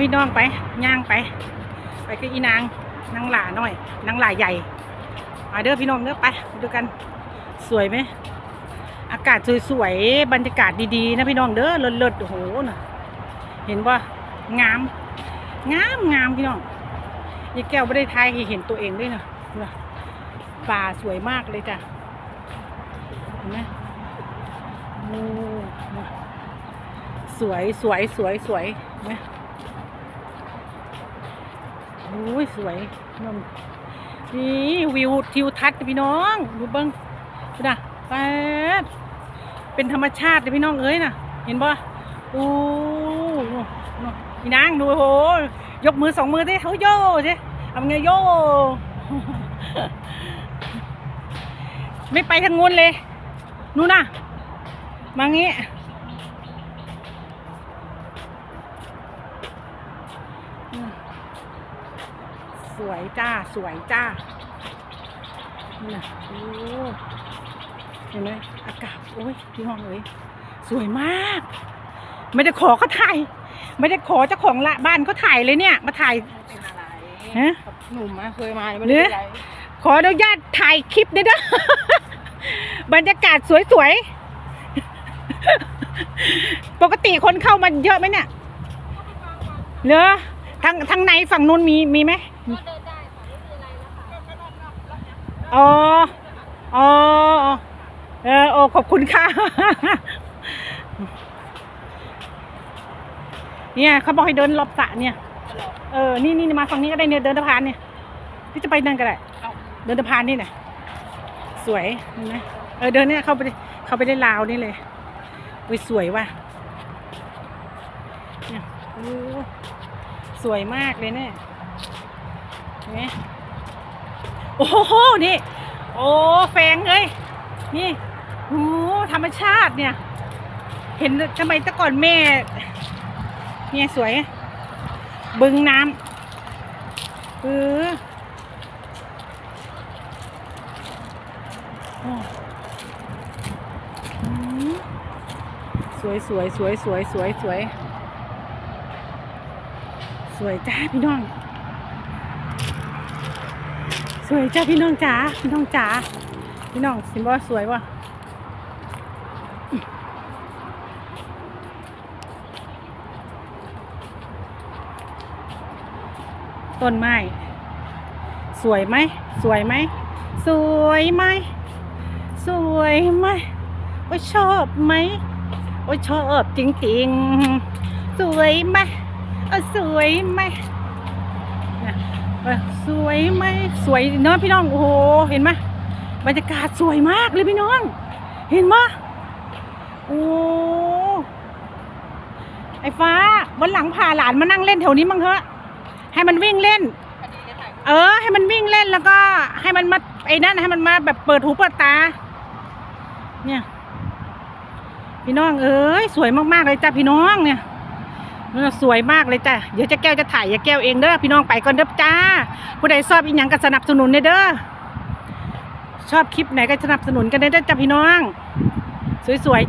พี่น้องไปย่างไป ไปกับอีนางนางหล่าหน่อยนางหล่าใหญ่มาเด้อพี่น้องเด้อไปดูกันสวยไหมอากาศสวยๆบรรยากาศดีๆนะพี่น้องเด้อเลิศๆโอ้โหนะเห็นป่ะงามงามงามพี่น้องยายแก้วไม่ได้ทายเห็นตัวเองด้วยนะน่ะป่าสวยมากเลยจ้ะเห็นไหมโอ้สวยสวยสวยสวยเห็นไหม อ้ยสวยนมนี่วิวทิวทัศน์พี่น้องดูเบิ้งดูนะแป๊ดเป็นธรรมชาติเลยพี่น้องเอ้ยนะเห็นป่ะโอ้พี่นางดูโหยกมือสองมือสิเขาโย่สิทำไงโย่ไม่ไปทางงูนเลยนู่นน่ะมางี้ สวยจ้าสวยจ้านี่นะโอ้เห็นไหมอากาศโอ้ยพี่ห้องเอ้ยสวยมาก ไม่ได้ขอเขาถ่ายไม่ได้ขอเจ้าของละบ้านเขาถ่ายเลยเนี่ย มาถ่ายเป็นอะไรฮะหนุ่มอะเคยมาไม่เนื้ได้ออะไรขออนุญาตถ่ายคลิปด้วยนะบรรยากาศสวยๆ ปกติคนเข้ามาเยอะไหมเนี่ยเหรอ ทางทางไหนฝั่งนู้นมีมีไหมอ๋ออ๋อเออโอ้ขอบคุณค่ะ เนี่ยเขาบอกให้เดินรอบสระเนี่ย เออ นี่นี่มาฝั่งนี้ก็ได้เนี่ยเดินสะพานเนี่ยพี่จะไปนั่นก็ได้เอาเดินสะพานนี่แหละสวยเห็นไหมเออเดินเนี่ยเข้าไปเข้าไปได้ลาวนี่เลยอุ้ยสวยว่ะเนี่ยโอ้ สวยมากเลยเนี่ยเห็นไหมโอ้โห นี่ โอ้แฟงเลย นี่โอ้ธรรมชาติเนี่ย เห็นทำไมแต่ก่อนแม่ เนี่ยสวย บึงน้ำเออสวยสวยสวยสวยสวยสวย วยจ้าพี่น้อง สวยจ้าพี่น้องจ๋าพี่น้องจ๋าพี่น้องสิบอกว่าสวยวะต้นไม้สวยไหมสวยไหมสวยไหมสวยไหมโอ้ชอบไหมโอ้ชอบจริงๆ สวยไหม ออสวยไหมเนี่ยเออสวยไหมสวยเนาะพี่น้องโอ้โหเห็นไหมบรรยากาศสวยมากเลยพี่น้อง เห็นไหมโอ้ไอ้ฟ้าวันหลังพาหลานมานั่งเล่นแถวนี้มั้งเถอะให้มันวิ่งเล่น เออ ให้มันวิ่งเล่นแล้วก็ให้มันมาไอ้นั่นให้มันมาแบบเปิดหูเปิดตา เนี่ย พี่น้องเอ้ยสวยมากๆเลยจ้ะพี่น้องเนี่ย สวยมากเลยจ้ะ เดี๋ยวจะแก้วจะถ่ายอย่าแก้วเองเด้อพี่น้องไปก่อนเด้อจ้า ผู้ใดชอบอีหยังก็สนับสนุนเด้อเด้อชอบคลิปไหนก็สนับสนุนกันเด้อจ้ะพี่น้อง สวยๆ